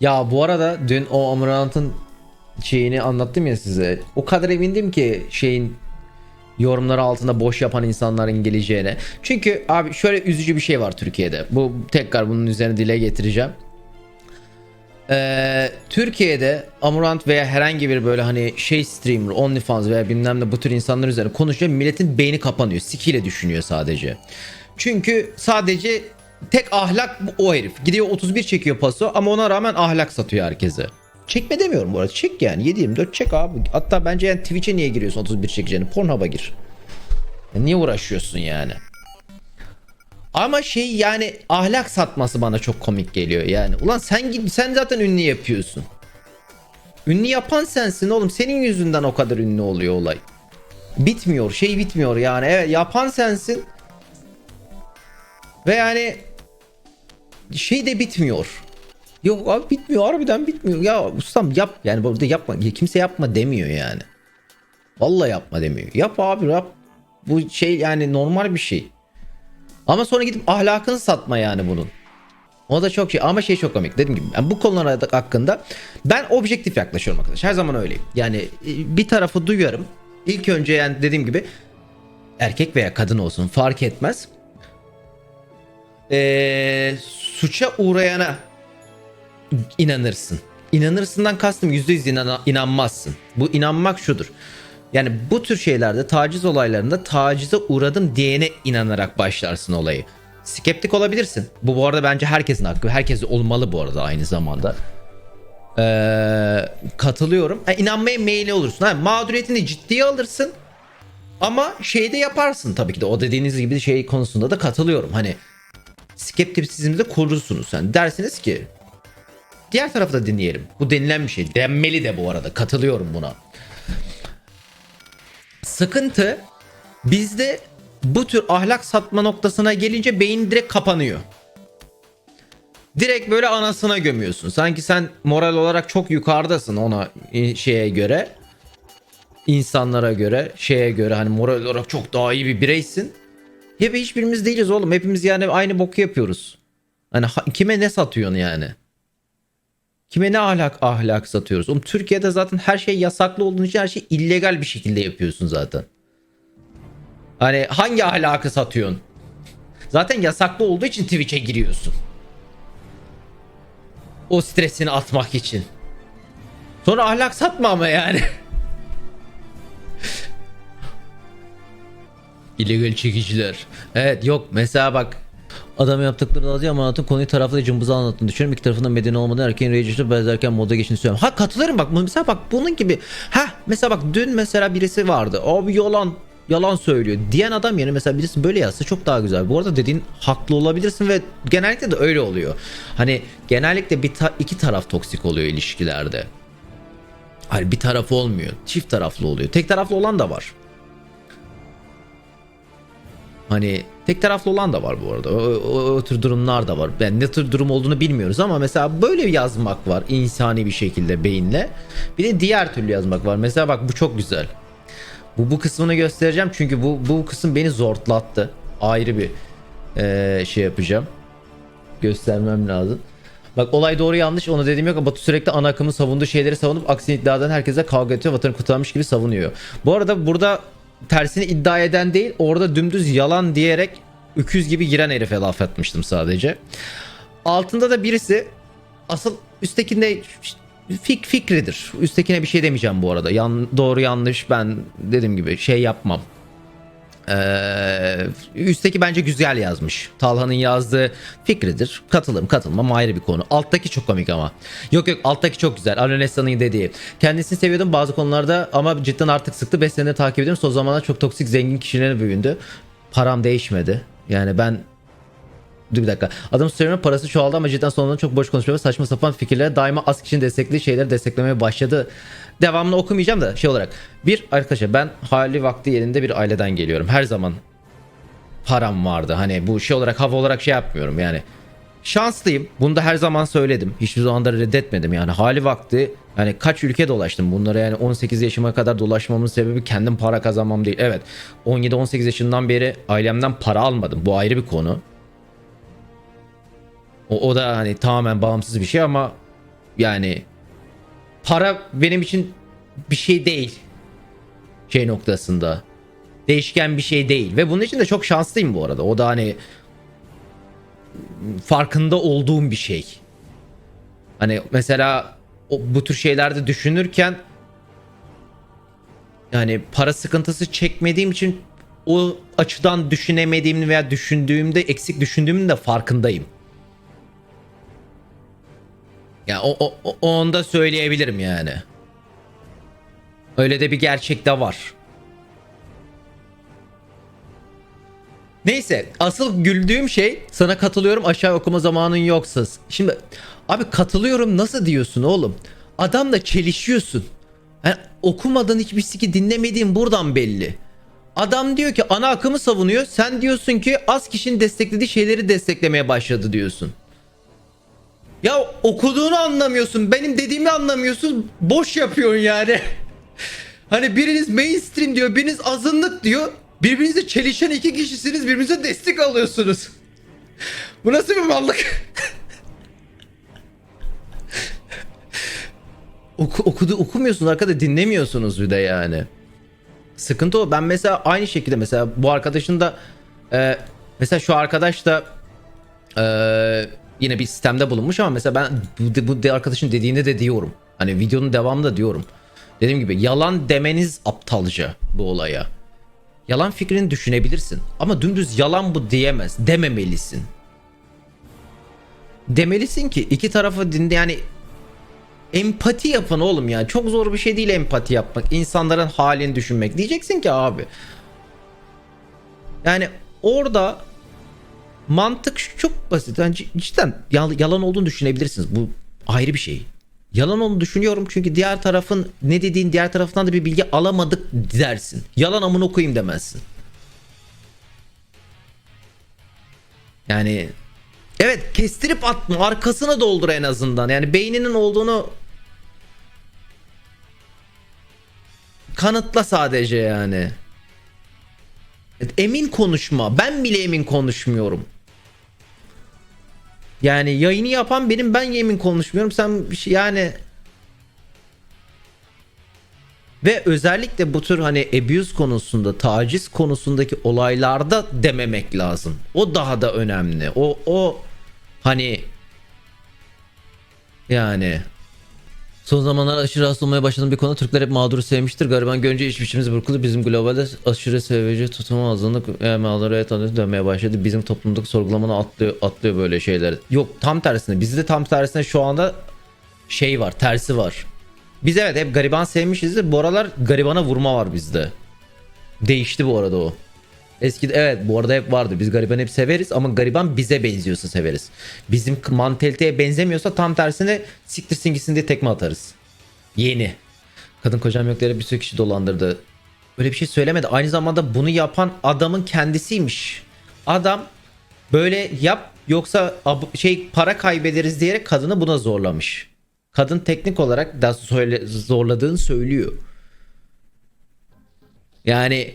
Ya bu arada dün o Amrant'ın şeyini anlattım ya size. O kadar emindim ki şeyin yorumları altında boş yapan insanların geleceğine. Çünkü abi şöyle üzücü bir şey var Türkiye'de. Bu tekrar bunun üzerine dile getireceğim. Ee, Türkiye'de Amurant veya herhangi bir böyle hani şey streamer, OnlyFans veya bilmem ne bu tür insanlar üzerine konuşuyor. Milletin beyni kapanıyor. Sikiyle düşünüyor sadece. Çünkü sadece tek ahlak bu- o herif. Gidiyor 31 çekiyor paso ama ona rağmen ahlak satıyor herkese. Çekme demiyorum bu arada. Çek yani. 7-24 çek abi. Hatta bence yani Twitch'e niye giriyorsun 31 çekeceğini? Pornhub'a gir. Ya niye uğraşıyorsun yani? Ama şey yani ahlak satması bana çok komik geliyor yani. Ulan sen sen zaten ünlü yapıyorsun. Ünlü yapan sensin oğlum. Senin yüzünden o kadar ünlü oluyor olay. Bitmiyor. Şey bitmiyor yani. Evet yapan sensin. Ve yani şey de bitmiyor. Yok abi bitmiyor harbiden bitmiyor. Ya ustam yap yani burada yapma. Ya Kimse yapma demiyor yani. Vallahi yapma demiyor. Yap abi yap. Bu şey yani normal bir şey. Ama sonra gidip ahlakını satma yani bunun. O da çok şey ama şey çok komik. Dediğim gibi ben bu konular hakkında ben objektif yaklaşıyorum arkadaş. Her zaman öyleyim. Yani e, bir tarafı duyuyorum. İlk önce yani dediğim gibi erkek veya kadın olsun fark etmez. Ee, suça uğrayana inanırsın. İnanırsından kastım %100 inana- inanmazsın. Bu inanmak şudur. Yani bu tür şeylerde taciz olaylarında tacize uğradım diyene inanarak başlarsın olayı. Skeptik olabilirsin. Bu bu arada bence herkesin hakkı. Herkes olmalı bu arada aynı zamanda. Ee, katılıyorum. Ha, inanmaya meyilli olursun. Ha, mağduriyetini ciddiye alırsın. Ama şey de yaparsın tabii ki de. O dediğiniz gibi şey konusunda da katılıyorum. Hani skeptisizmi de korursunuz. Yani dersiniz ki diğer tarafı da dinleyelim. Bu denilen bir şey. Denmeli de bu arada. Katılıyorum buna. Sıkıntı bizde bu tür ahlak satma noktasına gelince beyin direkt kapanıyor. Direkt böyle anasına gömüyorsun. Sanki sen moral olarak çok yukarıdasın ona şeye göre. insanlara göre, şeye göre hani moral olarak çok daha iyi bir bireysin. Hep hiçbirimiz değiliz oğlum. Hepimiz yani aynı boku yapıyoruz. Hani ha- kime ne satıyorsun yani? Kime ne ahlak ahlak satıyoruz? Oğlum Türkiye'de zaten her şey yasaklı olduğu için her şey illegal bir şekilde yapıyorsun zaten. Hani hangi ahlakı satıyorsun? Zaten yasaklı olduğu için Twitch'e giriyorsun. O stresini atmak için. Sonra ahlak satma ama yani. İllegal çekiciler. Evet yok mesela bak Adam yaptıkları da yazıyor ama anlatın konuyu taraflı cımbızı anlattığını düşünüyorum. İki tarafında medeni olmadan erkeğin rejisi benzerken moda geçtiğini söylüyorum. Ha katılırım bak mesela bak bunun gibi. Ha mesela bak dün mesela birisi vardı. Abi yalan yalan söylüyor diyen adam yerine mesela birisi böyle yazsa çok daha güzel. Bu arada dediğin haklı olabilirsin ve genellikle de öyle oluyor. Hani genellikle bir ta- iki taraf toksik oluyor ilişkilerde. Hani bir taraf olmuyor. Çift taraflı oluyor. Tek taraflı olan da var. Hani tek taraflı olan da var bu arada. O, o, o tür durumlar da var. Ben ne tür durum olduğunu bilmiyoruz ama mesela böyle yazmak var insani bir şekilde beyinle. Bir de diğer türlü yazmak var. Mesela bak bu çok güzel. Bu bu kısmını göstereceğim çünkü bu bu kısım beni zortlattı. Ayrı bir eee, şey yapacağım. Göstermem lazım. Bak olay doğru yanlış onu dediğim yok ama Batu sürekli ana akımın savunduğu şeyleri savunup aksini iddiadan herkese kavga ediyor vatanı kurtarmış gibi savunuyor. Bu arada burada tersini iddia eden değil orada dümdüz yalan diyerek öküz gibi giren herife laf etmiştim sadece. Altında da birisi asıl üsttekinde fik fikridir. Üsttekine bir şey demeyeceğim bu arada. Yan, doğru yanlış ben dediğim gibi şey yapmam. Ee, üstteki bence güzel yazmış. Talha'nın yazdığı fikridir. Katılım katılmam ayrı bir konu. Alttaki çok komik ama. Yok yok alttaki çok güzel. Alonesa'nın dediği. Kendisini seviyordum bazı konularda ama cidden artık sıktı. 5 senedir takip ediyorum. Son zamanlarda çok toksik zengin kişilere büründü. Param değişmedi. Yani ben Dur bir dakika. Adam söyleme parası çoğaldı ama cidden sonunda çok boş konuşuyor ve saçma sapan fikirlere daima az kişinin desteklediği şeyleri desteklemeye başladı. Devamını okumayacağım da şey olarak. Bir arkadaşlar ben hali vakti yerinde bir aileden geliyorum. Her zaman param vardı. Hani bu şey olarak hava olarak şey yapmıyorum yani. Şanslıyım. Bunu da her zaman söyledim. Hiçbir zaman da reddetmedim yani. Hali vakti yani kaç ülke dolaştım. Bunlara yani 18 yaşıma kadar dolaşmamın sebebi kendim para kazanmam değil. Evet. 17-18 yaşından beri ailemden para almadım. Bu ayrı bir konu. O, o da hani tamamen bağımsız bir şey ama Yani para benim için bir şey değil. Şey noktasında. Değişken bir şey değil. Ve bunun için de çok şanslıyım bu arada. O da hani farkında olduğum bir şey. Hani mesela o, bu tür şeylerde düşünürken yani para sıkıntısı çekmediğim için o açıdan düşünemediğim veya düşündüğümde eksik düşündüğümün de farkındayım. Ya o, o, o onda söyleyebilirim yani. Öyle de bir gerçek de var. Neyse asıl güldüğüm şey sana katılıyorum aşağı okuma zamanın yoksa. Şimdi abi katılıyorum nasıl diyorsun oğlum? Adamla çelişiyorsun. Yani okumadan hiçbir siki dinlemediğin buradan belli. Adam diyor ki ana akımı savunuyor. Sen diyorsun ki az kişinin desteklediği şeyleri desteklemeye başladı diyorsun. Ya okuduğunu anlamıyorsun. Benim dediğimi anlamıyorsun. Boş yapıyorsun yani. Hani biriniz mainstream diyor, biriniz azınlık diyor. Birbirinizle çelişen iki kişisiniz, birbirinize destek alıyorsunuz. Bu nasıl bir mallık? Oku, okudu, okumuyorsunuz arkada dinlemiyorsunuz bir de yani. Sıkıntı o. Ben mesela aynı şekilde mesela bu arkadaşın da e, mesela şu arkadaş da e, yine bir sistemde bulunmuş ama mesela ben bu, bu arkadaşın dediğini de diyorum. Hani videonun devamında diyorum. Dediğim gibi yalan demeniz aptalca bu olaya. Yalan fikrini düşünebilirsin ama dümdüz yalan bu diyemez. Dememelisin. Demelisin ki iki tarafa dinde yani empati yapın oğlum ya. Çok zor bir şey değil empati yapmak. İnsanların halini düşünmek. Diyeceksin ki abi. Yani orada mantık çok basit. Yani cidden yal- yalan olduğunu düşünebilirsiniz. Bu ayrı bir şey. Yalan olduğunu düşünüyorum çünkü diğer tarafın ne dediğin diğer taraftan da bir bilgi alamadık dersin. Yalan amına okuyayım demezsin. Yani evet kestirip atma arkasına doldur en azından. Yani beyninin olduğunu kanıtla sadece yani. Emin konuşma. Ben bile emin konuşmuyorum. Yani yayını yapan benim ben emin konuşmuyorum. Sen bir şey- yani ve özellikle bu tür hani abuse konusunda, taciz konusundaki olaylarda dememek lazım. O daha da önemli. O o hani yani Son zamanlarda aşırı rahatsız olmaya başladığım bir konu Türkler hep mağduru sevmiştir. Gariban görünce iş biçimimiz burkuldu. Bizim globalde aşırı seveci tutuma azınlık e, mağduraya tanıdık dönmeye başladı. Bizim toplumdaki sorgulamana atlıyor, atlıyor böyle şeyler. Yok tam tersine. Bizde tam tersine şu anda şey var tersi var. Biz evet hep gariban sevmişizdir. Bu aralar garibana vurma var bizde. Değişti bu arada o. Eskide evet bu arada hep vardı. Biz gariban hep severiz ama gariban bize benziyorsa severiz. Bizim mantaliteye benzemiyorsa tam tersine siktirsin gitsin diye tekme atarız. Yeni. Kadın kocam yok diye bir sürü kişi dolandırdı. Öyle bir şey söylemedi. Aynı zamanda bunu yapan adamın kendisiymiş. Adam böyle yap yoksa şey para kaybederiz diyerek kadını buna zorlamış. Kadın teknik olarak da söyle, zorladığını söylüyor. Yani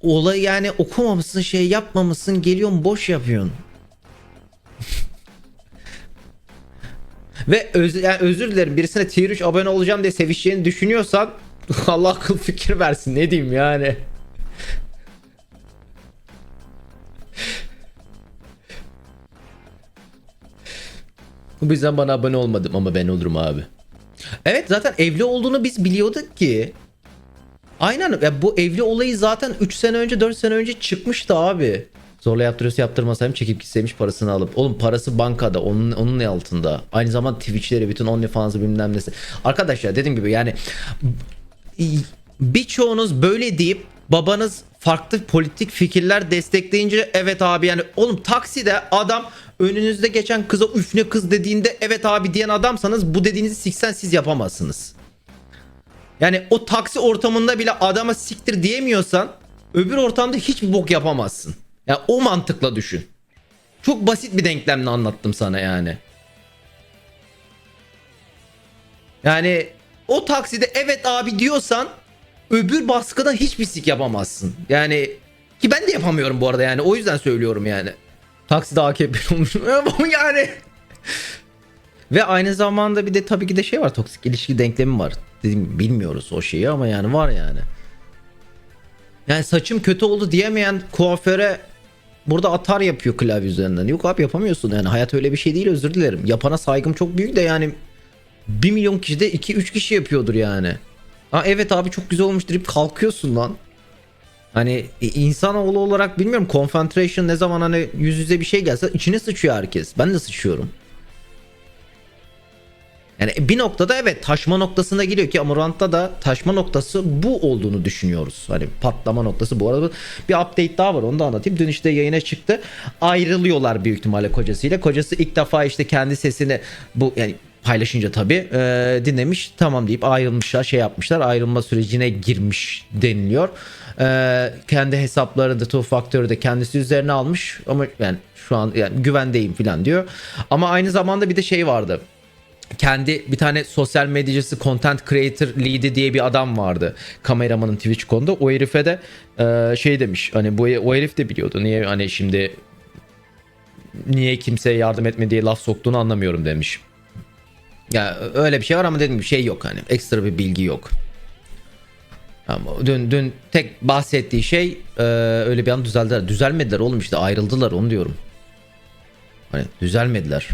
olay yani okumamışsın şey yapmamışsın geliyorsun boş yapıyorsun. Ve öz, yani özür dilerim birisine tier 3 abone olacağım diye sevişeceğini düşünüyorsan Allah akıl fikir versin ne diyeyim yani. Bu yüzden bana abone olmadım ama ben olurum abi. Evet zaten evli olduğunu biz biliyorduk ki. Aynen ya bu evli olayı zaten 3 sene önce 4 sene önce çıkmıştı abi. Zorla yaptırıyorsa yaptırmasayım çekip gitseymiş parasını alıp. Oğlum parası bankada onun onun ne altında. Aynı zaman Twitch'leri bütün OnlyFans'ı bilmem nesi. Arkadaşlar dediğim gibi yani birçoğunuz böyle deyip babanız farklı politik fikirler destekleyince evet abi yani oğlum takside adam önünüzde geçen kıza üf ne kız dediğinde evet abi diyen adamsanız bu dediğinizi siksen siz yapamazsınız. Yani o taksi ortamında bile adama siktir diyemiyorsan öbür ortamda hiçbir bok yapamazsın. Ya yani o mantıkla düşün. Çok basit bir denklemle anlattım sana yani. Yani o takside evet abi diyorsan öbür baskıda hiçbir sik yapamazsın. Yani ki ben de yapamıyorum bu arada yani o yüzden söylüyorum yani. Takside AKP olmuş. yani Ve aynı zamanda bir de tabii ki de şey var toksik ilişki denklemi var. Gibi bilmiyoruz o şeyi ama yani var yani. Yani saçım kötü oldu diyemeyen kuaföre burada atar yapıyor klavye üzerinden. Yok abi yapamıyorsun yani hayat öyle bir şey değil özür dilerim. Yapana saygım çok büyük de yani 1 milyon kişi de 2-3 kişi yapıyordur yani. Ha evet abi çok güzel olmuş deyip kalkıyorsun lan. Hani e, insanoğlu olarak bilmiyorum concentration ne zaman hani yüz yüze bir şey gelse içine sıçıyor herkes. Ben de sıçıyorum. Yani bir noktada evet taşma noktasına geliyor ki Amurant'ta da taşma noktası bu olduğunu düşünüyoruz. Hani patlama noktası bu arada bir update daha var onu da anlatayım. Dün işte yayına çıktı. Ayrılıyorlar büyük ihtimalle kocasıyla. Kocası ilk defa işte kendi sesini bu yani paylaşınca tabii e, dinlemiş tamam deyip ayrılmışlar şey yapmışlar ayrılma sürecine girmiş deniliyor. E, kendi hesapları da two faktörü de kendisi üzerine almış ama yani şu an yani güvendeyim falan diyor. Ama aynı zamanda bir de şey vardı kendi bir tane sosyal medyacısı content creator lead'i diye bir adam vardı kameramanın Twitch konuda o herife de e, şey demiş hani bu o herif de biliyordu niye hani şimdi niye kimseye yardım etme diye laf soktuğunu anlamıyorum demiş. Ya öyle bir şey var ama dediğim gibi şey yok hani ekstra bir bilgi yok. Ama dün dün tek bahsettiği şey e, öyle bir an düzeldiler. Düzelmediler oğlum işte ayrıldılar onu diyorum. Hani düzelmediler.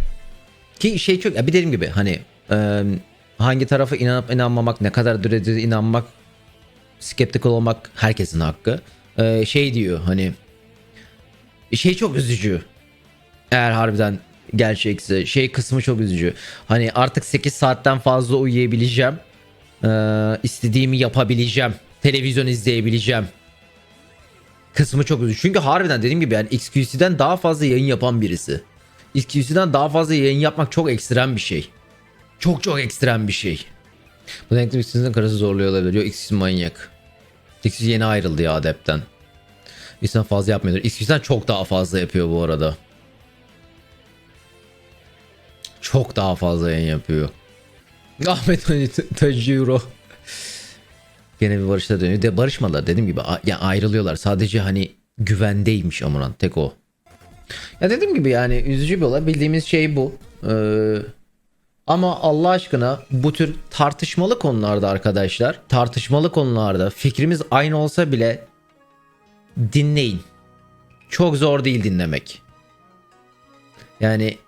Ki şey çok ya bir dediğim gibi hani e, hangi tarafa inanıp inanmamak ne kadar derece inanmak skeptikal olmak herkesin hakkı. E, şey diyor hani şey çok üzücü. Eğer harbiden gerçekse şey kısmı çok üzücü. Hani artık 8 saatten fazla uyuyabileceğim. E, istediğimi yapabileceğim. Televizyon izleyebileceğim. Kısmı çok üzücü. Çünkü harbiden dediğim gibi yani XQC'den daha fazla yayın yapan birisi. XQC'den daha fazla yayın yapmak çok ekstrem bir şey. Çok çok ekstrem bir şey. Bu denkli XQC'nin karısı zorluyor olabilir. Yok XQC manyak. XQC yeni ayrıldı ya adepten. İnsan fazla yapmıyordur. XQC'den çok daha fazla yapıyor bu arada. Çok daha fazla yayın yapıyor. Ahmet Ali Tajiro. Gene bir barışta dönüyor. De barışmadılar dediğim gibi. A- yani ayrılıyorlar. Sadece hani güvendeymiş Amuran. Tek o. Ya dediğim gibi yani üzücü bir olay. Bildiğimiz şey bu. Ee, ama Allah aşkına bu tür tartışmalı konularda arkadaşlar, tartışmalı konularda fikrimiz aynı olsa bile dinleyin. Çok zor değil dinlemek. Yani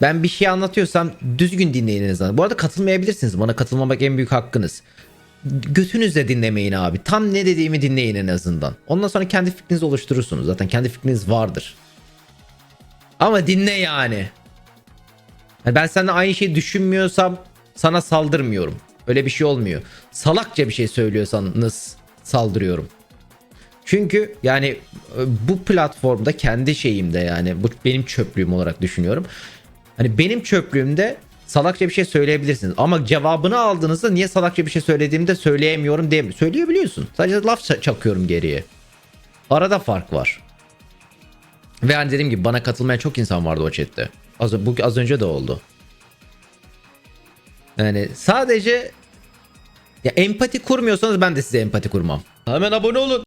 ben bir şey anlatıyorsam düzgün dinleyin en azından. Bu arada katılmayabilirsiniz. Bana katılmamak en büyük hakkınız. Götünüzle dinlemeyin abi. Tam ne dediğimi dinleyin en azından. Ondan sonra kendi fikrinizi oluşturursunuz. Zaten kendi fikriniz vardır. Ama dinle yani. Yani ben seninle aynı şeyi düşünmüyorsam sana saldırmıyorum. Öyle bir şey olmuyor. Salakça bir şey söylüyorsanız saldırıyorum. Çünkü yani e, bu platformda kendi şeyimde yani bu benim çöplüğüm olarak düşünüyorum. Hani benim çöplüğümde salakça bir şey söyleyebilirsiniz. Ama cevabını aldığınızda niye salakça bir şey söylediğimde söyleyemiyorum diye söyleyebiliyorsun. Sadece laf ça- çakıyorum geriye. Arada fark var. Ve hani dediğim gibi bana katılmayan çok insan vardı o chatte. Az, bu, az önce de oldu. Yani sadece ya empati kurmuyorsanız ben de size empati kurmam. Hemen abone olun.